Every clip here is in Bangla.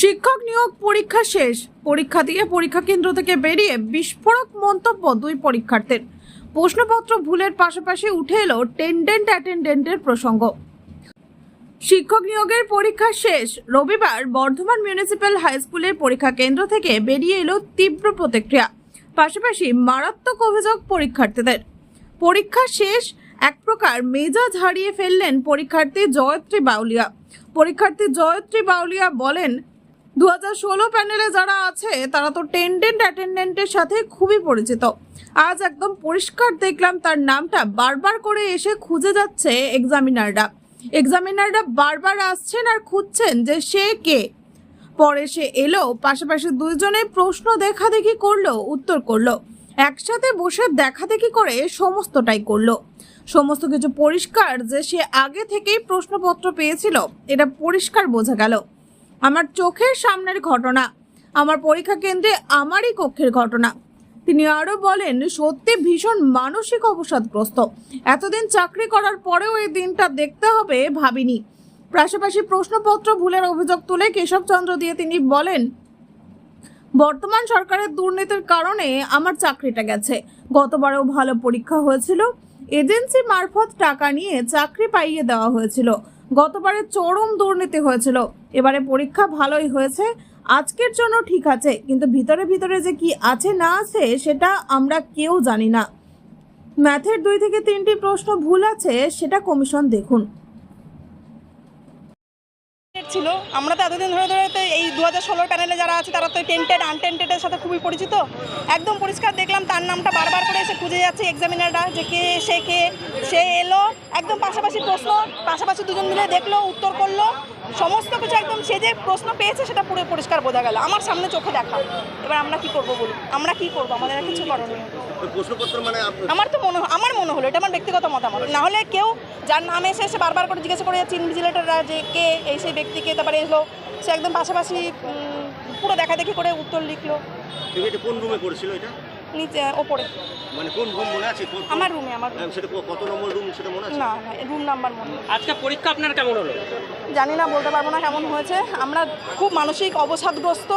শিক্ষক নিয়োগ পরীক্ষা শেষ। পরীক্ষা দিয়ে পরীক্ষা কেন্দ্র থেকে বেরিয়ে বিস্ফোরক মন্তব্য দুই পরীক্ষার্থীর। প্রশ্নপত্র ভুলের পাশাপাশি উঠে এলো টেন্ডেন্ট অ্যাটেন্ডেন্টের প্রসঙ্গ। শিক্ষক নিয়োগের পরীক্ষা শেষ। রবিবার বর্ধমান মিউনিসিপ্যাল হাই স্কুলের পরীক্ষা কেন্দ্র থেকে বেরিয়ে এলো তীব্র প্রতিক্রিয়া, পাশাপাশি মারাত্মক অভিযোগ পরীক্ষার্থীদের। পরীক্ষা শেষ, এক প্রকার মেজাজ হারিয়ে ফেললেন পরীক্ষার্থী জয়ত্রী বাউলিয়া। পরীক্ষার্থী জয়ত্রী বাউলিয়া বলেন দু হাজার ষোলো প্যানেলে যারা আছে, তারা তো টেন্ডেন্ট অ্যাটেন্ডেন্টের সাথে খুবই পরিচিত। আজ একদম পরিষ্কার দেখলাম তার নামটা। বারবার করে এসে খুঁজে যাচ্ছে এক্সামিনাররা এক্সামিনাররা বারবার আসছেন আর খুঁজছেন যে সে কে। পরে সে এলো, পাশাপাশি দুইজনে প্রশ্ন দেখাদেখি করল, উত্তর করল। একসাথে বসে দেখাদেখি করে সমস্তটাই করল। সমস্ত কিছু পরিষ্কার যে সে আগে থেকেই প্রশ্নপত্র পেয়েছিল, এটা পরিষ্কার বোঝা গেল। আমার চোখের সামনের ঘটনা, আমার পরীক্ষা কেন্দ্রে আমারই কক্ষের ঘটনা। তিনি আরও বলেন, সত্যি ভীষণ মানসিক অবসাদগ্রস্ত। এতদিন চাকরি করার পরেও এই দিনটা দেখতে হবে ভাবিনি। পাশাপাশি প্রশ্নপত্র ভুলের অভিযোগ তুলে কেশবচন্দ্র দিয়ে তিনি বলেন, বর্তমান সরকারের দুর্নীতির কারণে আমার চাকরিটা গেছে। গতবারেও ভালো পরীক্ষা হয়েছিল। এজেন্সি মারফত টাকা নিয়ে চাকরি পাইয়ে দেওয়া হয়েছিল। গতবারে চরম দুর্নীতি হয়েছিল। এবারে পরীক্ষা ভালোই হয়েছে, আজকের জন্য ঠিক আছে, কিন্তু ভিতরে ভিতরে যে কি আছে না আছে সেটা আমরা কেউ জানি না। ম্যাথের দুই থেকে তিনটি প্রশ্ন ভুল আছে, সেটা কমিশন দেখুন। ছিল। আমরা তো এতদিন ধরে ধরে তো এই দু হাজার ষোলোর প্যানেলে যারা আছে, তারা তো টেন্টেড আনটেন্টেডের সাথে খুবই পরিচিত। একদম পরিষ্কার দেখলাম তার নামটা বারবার করে এসে খুঁজে যাচ্ছে এক্সামিনাররা যে কে, সে কে, সে এলো। একদম পাশাপাশি প্রশ্ন, পাশাপাশি দুজন মিলে দেখল, উত্তর করল। সমস্ত কিছু একদম সে যে প্রশ্ন পেয়েছে সেটা পুরো পরিষ্কার বোঝা গেল। আমার সামনে চোখে দেখা। এবার আমরা কি করব বলুন? আমরা কি করব? আমাদের আর কিছু করণীয় মানে আমার তো মনে আমার মনে হলো এটা আমার ব্যক্তিগত মতামত। না হলে কেউ যার নাম এসে এসে বারবার করে জিজ্ঞাসা করে যাচ্ছে ইনভিজিলেটাররা যে কে এই সেই ব্যক্তিকে? তারপরে এলো সে একদম পাশাপাশি পুরো দেখা দেখি করে উত্তর লিখলো। কোন রুমে করেছিল এটা? নিচে ওপরে। মানে কোন রুম মনে আছে? আমার রুমে আমার হ্যাঁ, সেটা কত নম্বর রুম সেটা মনে আছে? না রুম নাম্বার মনে। আজকে পরীক্ষা আপনার কেমন হলো? জানি না বলতে পারব না কেমন হয়েছে। আমরা খুব মানসিক অবসাদগ্রস্ত।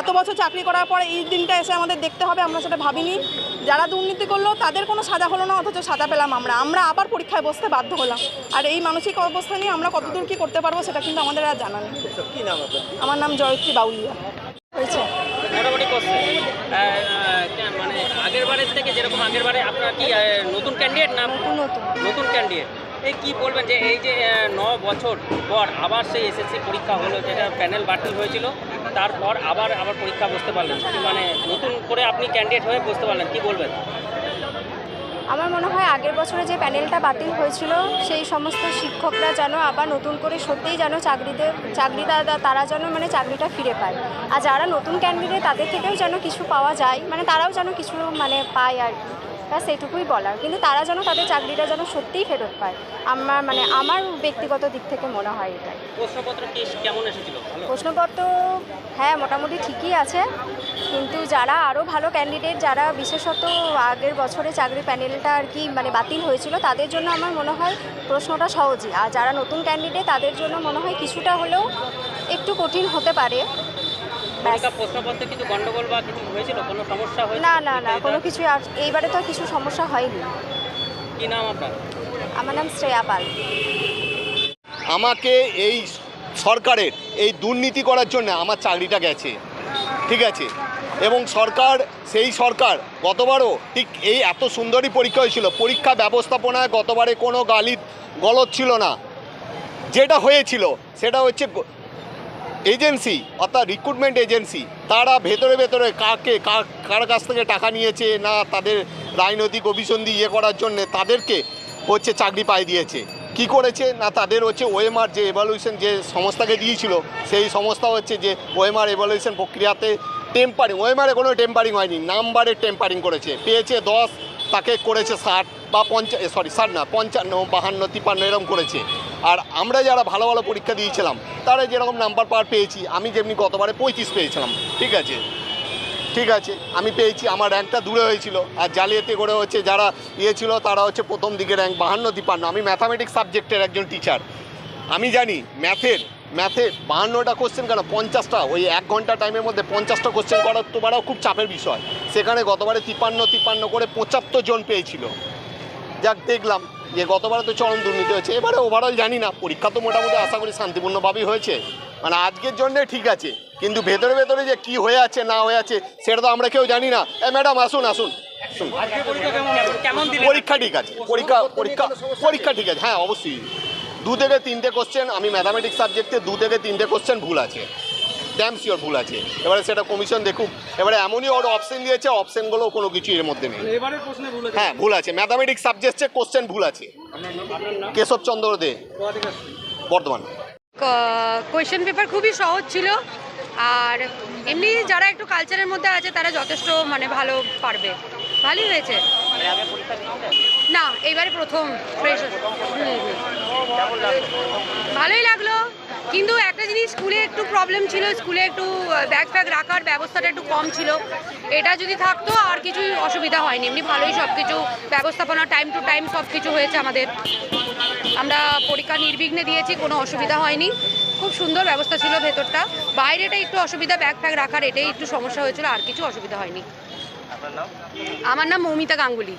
এত বছর চাকরি করার পরে এই দিনটা এসে আমাদের দেখতে হবে আমরা সেটা ভাবিনি। যারা দুর্নীতি করল তাদের কোনো সাজা হলো না অথচ সাজা পেলাম আমরা। আমরা আবার পরীক্ষায় বসতে বাধ্য হলাম। আর এই মানসিক অবস্থা নিয়ে আমরা কতদূর কী করতে পারব সেটা কিন্তু আমাদের আর জানা নেই। কি নাম আপনার? আমার নাম জয়ত্রী বাউলিয়া। হয়েছে? মোটামুটি করছে। মানে আগের বারের থেকে যেরকম আগের বারে আপনার কি নতুন ক্যান্ডিডেট না নতুন নতুন। ক্যান্ডিডেট এই কি বলবেন যে এই যে ন বছর পর আবার সেই এসএসসি পরীক্ষা হলো যেটা প্যানেল বাতিল হয়েছিল তারপর আবার আবার পরীক্ষা বসতে পারলেন। মানে নতুন করে আপনি ক্যান্ডিডেট হয়ে বসতে পারলেন কি বলবেন? আমার মনে হয় আগের বছরে যে প্যানেলটা বাতিল হয়েছিল, সেই সমস্ত শিক্ষকরা যেন আবার নতুন করে সত্যিই যেন চাকরিতে চাকরিটা তারা যেন মানে চাকরিটা ফিরে পায়। আর যারা নতুন ক্যান্ডিডেট তাদের থেকেও যেন কিছু পাওয়া যায় মানে তারাও যেন কিছু মানে পায় আর কি। ব্যাস এইটুকুই বলার। কিন্তু তারা যেন তাদের চাকরিটা যেন সত্যিই ফেরত পায়। আমার মানে আমার ব্যক্তিগত দিক থেকে মনে হয় এটাই। প্রশ্নপত্র কেমন এসেছিল? প্রশ্নপত্র হ্যাঁ মোটামুটি ঠিকই আছে। কিন্তু যারা আরও ভালো ক্যান্ডিডেট যারা বিশেষত আগের বছরে চাকরি প্যানেলটা আর কি মানে বাতিল হয়েছিল তাদের জন্য আমার মনে হয় প্রশ্নটা সহজই। আর যারা নতুন ক্যান্ডিডেট তাদের জন্য মনে হয় কিছুটা হলেও একটু কঠিন হতে পারে। না না না কোনো কিছু এইবারে তো কিছু সমস্যা হয়নি। কি নাম আপনার? আমার নাম শ্রেয়া পাল। আমাকে এই সরকারের এই দুর্নীতি করার জন্য আমার চাকরিটা গেছে। ঠিক আছে? এবং সরকার সেই সরকার গতবারও ঠিক এই এত সুন্দরী পরীক্ষা হয়েছিল। পরীক্ষা ব্যবস্থাপনায় গতবারে কোনো গালি গলত ছিল না। যেটা হয়েছিল সেটা হচ্ছে এজেন্সি, অর্থাৎ রিক্রুটমেন্ট এজেন্সি, তারা ভেতরে ভেতরে কাকে কার- কাছ থেকে টাকা নিয়েছে না তাদের রাজনৈতিক অভিসন্ধি ইয়ে করার জন্য তাদেরকে হচ্ছে চাকরি পাই দিয়েছে। কি করেছে না তাদের হচ্ছে ওএমআর যে এভালুয়েশন যে সংস্থাকে দিয়েছিল, সেই সংস্থা হচ্ছে যে ওএমআর এভালুয়েশন প্রক্রিয়াতে টেম্পারিং ওএমআরে কোনো টেম্পারিং হয়নি নাম্বারে টেম্পারিং করেছে, পেয়েছে দশ, তাকে করেছে ষাট। বা পঞ্চা সরি ষাট না, পঞ্চান্ন, বাহান্ন তিপ্পান্ন এরকম করেছে। আর আমরা যারা ভালো ভালো পরীক্ষা দিয়েছিলাম, তারা যেরকম নাম্বার পার পেয়েছি, আমি যেমনি গতবারে পঁয়ত্রিশ পেয়েছিলাম, ঠিক আছে? ঠিক আছে, আমি পেয়েছি, আমার র্যাঙ্কটা দূরে হয়েছিল, আর জালিয়াতি করে হচ্ছে যারা ইয়ে ছিল, তারা হচ্ছে প্রথম দিকে র্যাঙ্ক বাহান্ন তিপ্পান্ন আমি ম্যাথামেটিক্স সাবজেক্টের একজন টিচার আমি জানি ম্যাথের ম্যাথে বাহান্নটা কোশ্চেন কেন? পঞ্চাশটা, ওই এক ঘণ্টা টাইমের মধ্যে পঞ্চাশটা কোশ্চেন করার তো খুব চাপের বিষয়। সেখানে গতবারে তিপান্ন তিপান্ন করে পঁচাত্তর জন পেয়েছিল। যাক দেখলাম যে গতবারে তো চরম দুর্নীতি হয়েছে এবারে ওভারঅল জানি না পরীক্ষা তো মোটামুটি আশা করি শান্তিপূর্ণভাবেই হয়েছে। মানে আজকের জন্যে ঠিক আছে কিন্তু ভেতরে ভেতরে যে কি হয়ে আছে না হয়ে আছে সেটা তো আমরা কেউ জানি না। এ ম্যাডাম আসুন আসুন। পরীক্ষা ঠিক আছে পরীক্ষা পরীক্ষা পরীক্ষা ঠিক আছে। হ্যাঁ অবশ্যই। দু থেকে তিনটে কোশ্চেন আমি ম্যাথামেটিক্স সাবজেক্টে দু থেকে তিনটে কোশ্চেন ভুল আছে। ড্যাম শিওর ভুল আছে। এবারে সেটা কমিশন দেখুক। এবারে এমনই ওর অপশন দিয়েছে অপশনগুলো কোনো কিছু এর মধ্যে নেই। এবারে প্রশ্নে ভুল হ্যাঁ ভুল আছে। ম্যাথামেটিক্স সাবজেক্টে কোশ্চেন ভুল আছে। কেশবচন্দ্র দে বর্ধমান। কোয়েশ্চেন পেপার খুবই সহজ ছিল। আর এমনি যারা একটু কালচারের মধ্যে আছে তারা যথেষ্ট মানে ভালো পারবে। ভালোই হয়েছে। আগে পরীক্ষা দিয়েছিলেন না এইবারে প্রথম। ফ্রেশ ভালোই লাগল। কিন্তু একটা জিনিস স্কুলে একটু প্রবলেম ছিল স্কুলে একটু ব্যাগ ফ্যাগ রাখার ব্যবস্থাটা একটু কম ছিল। এটা যদি থাকতো আর কিছু অসুবিধা হয়নি। এমনি ভালোই সব কিছু ব্যবস্থাপনা টাইম টু টাইম সব কিছু হয়েছে আমাদের। আমরা পরীক্ষা নির্বিঘ্নে দিয়েছি কোনো অসুবিধা হয়নি। খুব সুন্দর ব্যবস্থা ছিল ভেতরটা। বাইরেটা একটু অসুবিধা ব্যাগ ফ্যাগ রাখার এটাই একটু সমস্যা হয়েছিল আর কিছু অসুবিধা হয়নি। আমার নাম মৌমিতা গাঙ্গুলি।